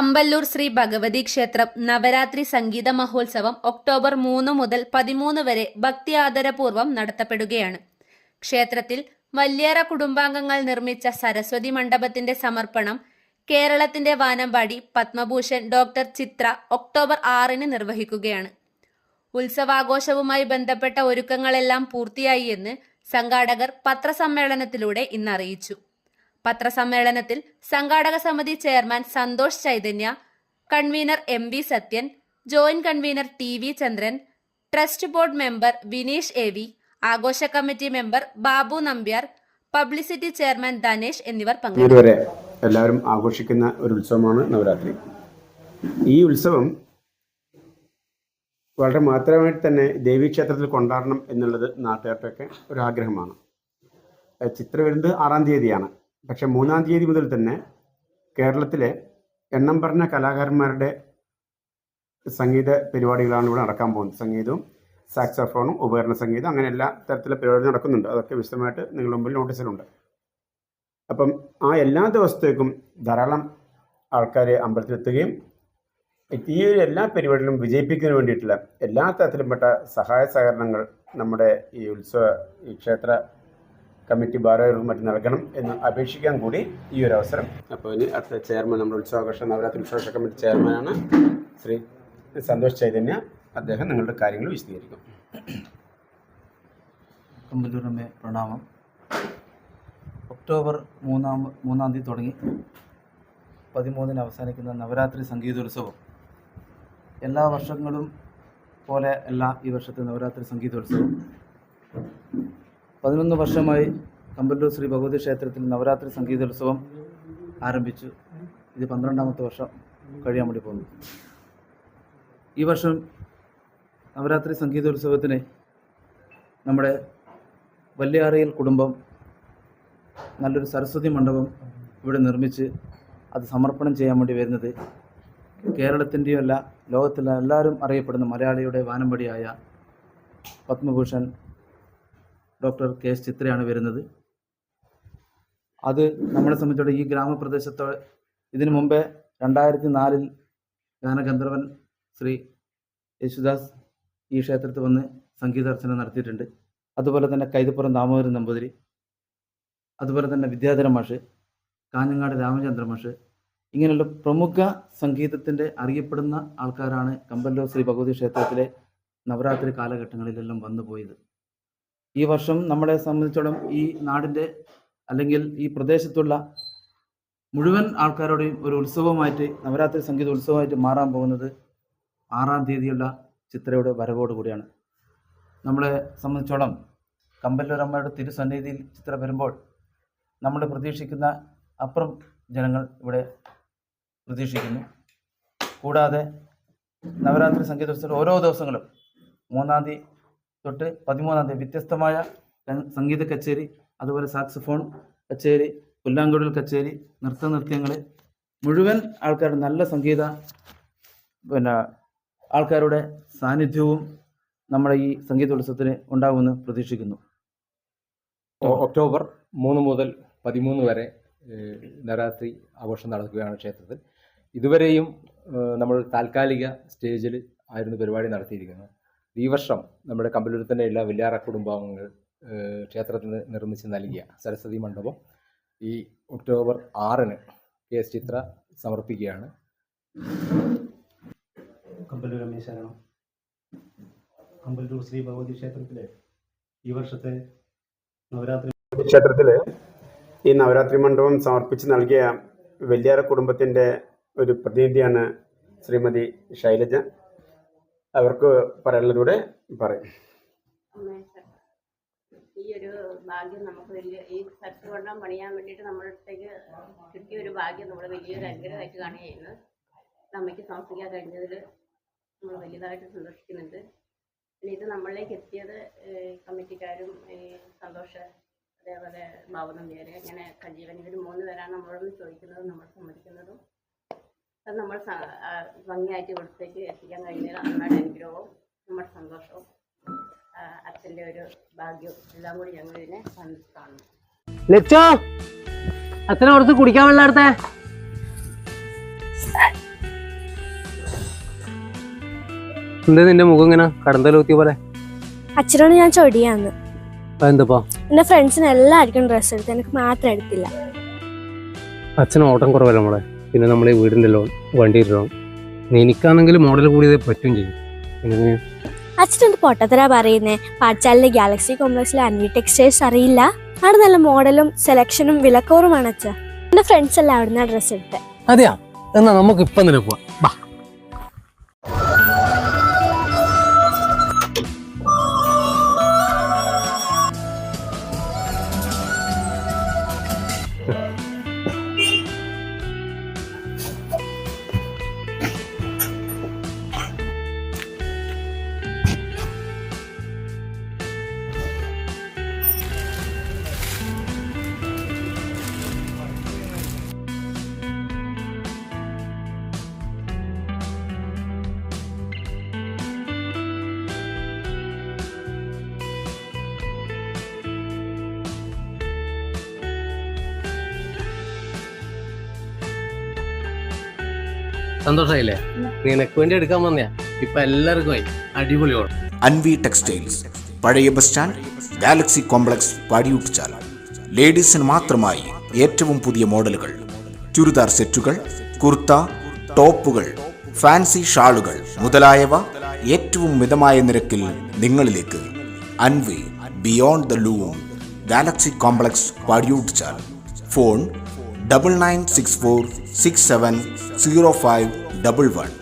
കമ്പല്ലൂർ ശ്രീ ഭഗവതി ക്ഷേത്രം നവരാത്രി സംഗീത മഹോത്സവം ഒക്ടോബർ മൂന്ന് മുതൽ പതിമൂന്ന് വരെ ഭക്തി ആദരപൂർവം നടത്തപ്പെടുകയാണ്. ക്ഷേത്രത്തിൽ വല്യേറ കുടുംബാംഗങ്ങൾ നിർമ്മിച്ച സരസ്വതി മണ്ഡപത്തിന്റെ സമർപ്പണം കേരളത്തിന്റെ വാനമ്പാടി പത്മഭൂഷൺ ഡോക്ടർ ചിത്ര ഒക്ടോബർ ആറിന് നിർവഹിക്കുകയാണ്. ഉത്സവാഘോഷവുമായി ബന്ധപ്പെട്ട ഒരുക്കങ്ങളെല്ലാം പൂർത്തിയായി എന്ന് സംഘാടകർ പത്രസമ്മേളനത്തിലൂടെ ഇന്ന് അറിയിച്ചു പത്രസമ്മേളനത്തിൽ സംഘാടക സമിതി chairman Santhosh Chaitanya convener M V Sathyan joint convener T V Chandran trust board member Vineesh A V ആഘോഷ committee member Babu Nambiar publicity chairman Dhanesh എന്നിവർ ഇതുവരെ എല്ലാവരും ആഘോഷിക്കുന്ന ഒരു ഉത്സവമാണ് നവരാത്രി. ഈ ഉത്സവം വളരെ മാത്രമായിട്ട് തന്നെ ദേവീക്ഷേത്രത്തിൽ കൊണ്ടാടണം എന്നുള്ളത് നാട്ടുകാർക്കൊക്കെ ഒരു ആഗ്രഹമാണ്. ചിത്രം വരുന്നത് ആറാം തീയതിയാണ്. പക്ഷെ മൂന്നാം തീയതി മുതൽ തന്നെ കേരളത്തിലെ എണ്ണം പറഞ്ഞ കലാകാരന്മാരുടെ സംഗീത പരിപാടികളാണ് ഇവിടെ നടക്കാൻ പോകുന്നത്. സംഗീതവും സാക്സോഫോണും ഉപകരണ സംഗീതം അങ്ങനെ എല്ലാ തരത്തിലുള്ള പരിപാടി നടക്കുന്നുണ്ട്. അതൊക്കെ വിശദമായിട്ട് നിങ്ങളുടെ മുമ്പിൽ നോട്ടീസിലുണ്ട്. അപ്പം ആ എല്ലാ ദിവസത്തേക്കും ധാരാളം ആൾക്കാർ അമ്പലത്തിലെത്തുകയും ഈ ഒരു എല്ലാ പരിപാടികളും വിജയിപ്പിക്കുന്നതിന് വേണ്ടിയിട്ടുള്ള എല്ലാ തരത്തിലും പെട്ട സഹായ സഹകരണങ്ങൾ നമ്മുടെ ഈ ഉത്സവ ഈ ക്ഷേത്ര കമ്മിറ്റി ഭാരവാഹികളും മറ്റും നൽകണം എന്ന് അപേക്ഷിക്കാൻ കൂടി ഈ ഒരു അവസരം. അപ്പോൾ ഇനി അടുത്ത ചെയർമാൻ നമ്മുടെ ഉത്സവാഘോഷ നവരാത്രി ഉത്സവാഘോഷ കമ്മിറ്റി ചെയർമാനാണ് ശ്രീ സന്തോഷ് ചൈതന്യ. അദ്ദേഹം നിങ്ങളുടെ കാര്യങ്ങൾ വിശദീകരിക്കും. കമ്പല്ലൂരമ്മേ പ്രണാമം. ഒക്ടോബർ മൂന്നാം മൂന്നാം തീയതി തുടങ്ങി പതിമൂന്നിന് അവസാനിക്കുന്ന നവരാത്രി സംഗീതോത്സവം. എല്ലാ വർഷങ്ങളും പോലെ അല്ല ഈ വർഷത്തെ നവരാത്രി സംഗീതോത്സവം. പതിനൊന്ന് വർഷമായി കമ്പല്ലൂർ ശ്രീ ഭഗവതി ക്ഷേത്രത്തിൽ നവരാത്രി സംഗീതോത്സവം ആരംഭിച്ചു. ഇത് പന്ത്രണ്ടാമത്തെ വർഷം കഴിയാൻ വേണ്ടി പോകുന്നു. ഈ വർഷം നവരാത്രി സംഗീതോത്സവത്തിന് നമ്മുടെ വല്യാറയിൽ കുടുംബം നല്ലൊരു സരസ്വതി മണ്ഡപം ഇവിടെ നിർമ്മിച്ച് അത് സമർപ്പണം ചെയ്യാൻ വേണ്ടി വരുന്നത് കേരളത്തിന്റെയും അല്ല ലോകത്തിലെ എല്ലാവരും അറിയപ്പെടുന്ന മലയാളിയുടെ വാനമ്പടിയായ പത്മഭൂഷൺ ഡോക്ടർ കെ എസ് ചിത്രയാണ് വരുന്നത്. അത് നമ്മളെ സംബന്ധിച്ചോടെ ഈ ഗ്രാമപ്രദേശത്തോ ഇതിനു മുമ്പേ രണ്ടായിരത്തി നാലിൽ ഗാനഗന്ധർവൻ ശ്രീ യേശുദാസ് ഈ ക്ഷേത്രത്തിൽ വന്ന് സംഗീതാർച്ചന നടത്തിയിട്ടുണ്ട്. അതുപോലെ തന്നെ കൈതപ്പുറം ദാമോദരൻ നമ്പൂതിരി അതുപോലെ തന്നെ വിദ്യാധര മാഷ് കാഞ്ഞങ്ങാട് രാമചന്ദ്ര മാഷ് ഇങ്ങനെയുള്ള പ്രമുഖ സംഗീതത്തിന്റെ അറിയപ്പെടുന്ന ആൾക്കാരാണ് കമ്പല്ലൂർ ശ്രീ ഭഗവതി ക്ഷേത്രത്തിലെ നവരാത്രി കാലഘട്ടങ്ങളിലെല്ലാം വന്നു പോയത് ഈ വർഷം നമ്മളെ സംബന്ധിച്ചിടത്തോളം ഈ നാടിന്റെ അല്ലെങ്കിൽ ഈ പ്രദേശത്തുള്ള മുഴുവൻ ആൾക്കാരുടെയും ഒരു ഉത്സവമായിട്ട് നവരാത്രി സംഗീത ഉത്സവമായിട്ട് മാറാൻ പോകുന്നത് ആറാം തീയതിയുള്ള ചിത്രയുടെ വരവോട് കൂടിയാണ്. നമ്മളെ സംബന്ധിച്ചോളം കമ്പല്ലൂരമ്മയുടെ തിരുസന്നിധിയിൽ ചിത്ര വരുമ്പോൾ നമ്മൾ പ്രതീക്ഷിക്കുന്ന അപ്പുറം ജനങ്ങൾ ഇവിടെ പ്രതീക്ഷിക്കുന്നു. കൂടാതെ നവരാത്രി സംഗീതോത്സവം ഓരോ ദിവസങ്ങളും മൂന്നാം തീയതി തൊട്ട് പതിമൂന്നാം തീയതി വ്യത്യസ്തമായ സംഗീത കച്ചേരി അതുപോലെ സാക്സഫോൺ കച്ചേരി പുല്ലാങ്കുഴൽ കച്ചേരി നൃത്ത നൃത്യങ്ങൾ മുഴുവൻ ആൾക്കാരുടെ നല്ല സംഗീത പിന്നെ ആൾക്കാരുടെ സാന്നിധ്യവും നമ്മുടെ ഈ സംഗീതോത്സവത്തിന് ഉണ്ടാകുമെന്ന് പ്രതീക്ഷിക്കുന്നു. ഒക്ടോബർ മൂന്ന് മുതൽ പതിമൂന്ന് വരെ നവരാത്രി ആഘോഷം നടക്കുകയാണ് ക്ഷേത്രത്തിൽ. ഇതുവരെയും നമ്മൾ താൽക്കാലിക സ്റ്റേജിൽ ആയിരുന്നു പരിപാടി നടത്തിയിരിക്കുന്നത്. ഈ വർഷം നമ്മുടെ കമ്പലൂരിൽ തന്നെ എല്ലാ വില്ലാറ കുടുംബാംഗങ്ങൾ ക്ഷേത്രത്തിൽ ക്ഷേത്രത്തിന് നിർമ്മിച്ച് നൽകിയ സരസ്വതി മണ്ഡപം ഈ ഒക്ടോബർ ആറിന് കെ എസ് ചിത്ര സമർപ്പിക്കുകയാണ്. കമ്പലൂർ രമേശരണം കമ്പലൂർ ശ്രീ ഭഗവതി ക്ഷേത്രത്തിലെ ഈ വർഷത്തെ നവരാത്രി ക്ഷേത്രത്തിലെ ഈ നവരാത്രി മണ്ഡപം സമർപ്പിച്ച് നൽകിയ വെള്ളിയാറ കുടുംബത്തിന്റെ ഒരു പ്രതിനിധിയാണ് ശ്രീമതി ശൈലജ. അവർക്ക് പറയാനുള്ളതിലൂടെ പറയും. ഈ ഒരു ഭാഗ്യം നമുക്ക് വലിയ ഈ സരസ്വണ്ണം പണിയാൻ വേണ്ടിയിട്ട് നമ്മുടെ അടുത്തേക്ക് കിട്ടിയ ഒരു ഭാഗ്യം നമ്മൾ വലിയൊരു അനുഗ്രഹമായിട്ട് കാണുകയാണ് നമ്മയ്ക്ക് സമർപ്പിക്കാൻ കഴിഞ്ഞതിൽ നമ്മൾ വലിയതായിട്ട് സന്തോഷിക്കുന്നുണ്ട്. പിന്നെ ഇത് നമ്മളിലേക്ക് എത്തിയത് കമ്മിറ്റിക്കാരും ഈ സന്തോഷ അതേപോലെ ബാബുനമ്പിയാര് അങ്ങനെ സജീവൻ ഇവർ മൂന്ന് പേരാണ് നമ്മളോട് ചോദിക്കുന്നതും നമ്മൾ സമ്മതിക്കുന്നതും ഒക്കെ നമ്മൾ ഭംഗിയായിട്ട് ഇവിടത്തേക്ക് എത്തിക്കാൻ കഴിഞ്ഞാൽ നമ്മുടെ അനുഗ്രഹവും നമ്മുടെ സന്തോഷവും അച്ഛന്റെ ഒരു ഭാഗ്യവും എല്ലാം കൂടി ഞങ്ങൾ ഇതിനെ കാണുന്നു ലക്ഷോ അച്ഛനെ കുറച്ച് കുടിക്കാൻ വെള്ളം അടുത്ത? എന്താ നിന്റെ മുഖം ഇങ്ങനെ കടന്തലൂത്തിയ പോലെ? അച്ഛനോട് ഞാൻ ചൊടിയാന്ന് എന്റെ ഫ്രണ്ട്സിന് എല്ലാവർക്കും ഡ്രസ് എടുത്ത് എനിക്ക് മാത്രം എടുത്തില്ല. അച്ഛന് ഓട്ടം കുറവല്ല പിന്നെ നമ്മുടെ വീടിന്റെ ലോൺ വണ്ടിയുടെ ലോൺ എനിക്കാണെങ്കിൽ മോഡൽ കൂടിയതേ പറ്റും ചെയ്യും. പിന്നെ അച്ഛനൊന്ന് പൊട്ടത്തരാ പറയുന്നേ. പാഠശാലയിലെ ഗാലക്സി കോംപ്ലക്സിലെ അന്വി ടെക്സ്റ്റൈൽസ് അറിയില്ല. അവിടെ നല്ല മോഡലും സെലക്ഷനും വിലക്കോറുമാണ് അച്ഛൻ എന്റെ ഫ്രണ്ട്സ് എല്ലാം അവിടുന്ന് ഡ്രസ്സ് എടുത്തേ. അതെയാ? എന്നാ നമുക്ക് ഇപ്പം തന്നെ പോവാം. സന്തോഷമായില്ലേ നിനക്ക് വേണ്ടി എടുക്കാൻ വന്നയാ. ഇപ്പൊ എല്ലാവർക്കും ആയി. അടിപൊളിയാണ് അൻവി ടെക്സ്റ്റൈൽസ്. പഴയ ബസ് സ്റ്റാൻഡ് ഗാലക്സി കോംപ്ലക്സ് പാടിയൂട്ടിച്ചാൽ ലേഡീസിന് മാത്രമായി ഏറ്റവും പുതിയ മോഡലുകൾ. ചുരിദാർ സെറ്റുകൾ കുർത്ത ടോപ്പുകൾ ഫാൻസി ഷാളുകൾ മുതലായവ ഏറ്റവും മിതമായ നിരക്കിൽ നിങ്ങളിലേക്ക്. Anvi beyond the loom galaxy complex പാടിയൂട്ടിച്ചാൽ phone double nine six four 670511.